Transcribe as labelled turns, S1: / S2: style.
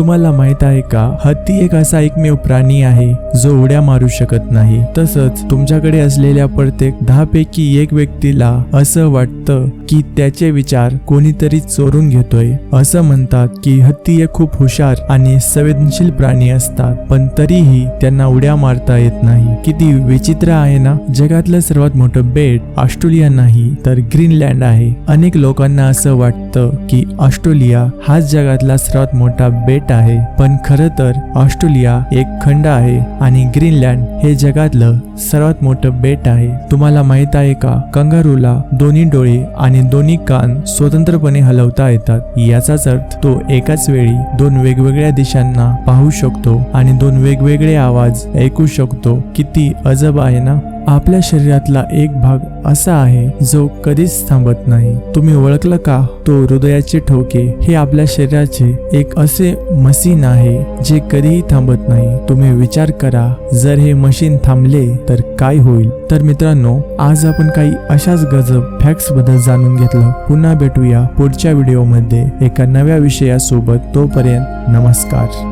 S1: तुम्हाला माहीत आहे का? हत्ती एक असा एकमेव प्राणी आहे जो उड्या मारू शकत नाही. तसंच तुमच्याकडे असलेल्या प्रत्येक दहा पैकी एक व्यक्तीला असं वाटतं की त्याचे विचार कोणीतरी चोरून घेतोय. असं म्हणतात की हत्ती हे खूप हुशार आणि संवेदनशील प्राणी असतात पण तरीही त्यांना उड्या मारता येत नाही. किती विचित्र आहे ना? जगातलं सर्वात मोठं बेट ऑस्ट्रेलिया नाही तर ग्रीनलँड आहे. अनेक लोकांना असं वाटतं की ऑस्ट्रेलिया हाच जगातला सर्वात मोठा बेट आहे. पण खरं तर ऑस्ट्रेलिया एक खंड आहे आणि ग्रीनलँड हे जगातलं सर्वात मोठं बेट आहे. तुम्हाला माहीत आहे का? कंगारूला दोन्ही डोळे आणि दोन्ही कान स्वतंत्रपणे हलवता येतात. याचाच अर्थ तो एकाच वेळी दोन वेगवेगळ्या दिशांना पाहू शकतो आणि दोन वेगवेगळे आवाज ऐकू शकतो. किती अजब आहे ना? आपल्या शरीरातला एक भाग असा आहे जो कधीच थांबत नाही. तुम्ही ओळखलं का? तो हृदयाचे ठोके हे आपल्या शरीराचे एक असे मशीन आहे जे कधीही थांबत नाही. तुम्ही विचार करा जर हे मशीन थांबले तर काय होईल? तर मित्रांनो आज आपण काही अशाच गजब फॅक्ट्सबद्दल जाणून घेतलं. पुन्हा भेटूया पुढच्या व्हिडिओमध्ये एका नव्या विषयासोबत. तोपर्यंत नमस्कार.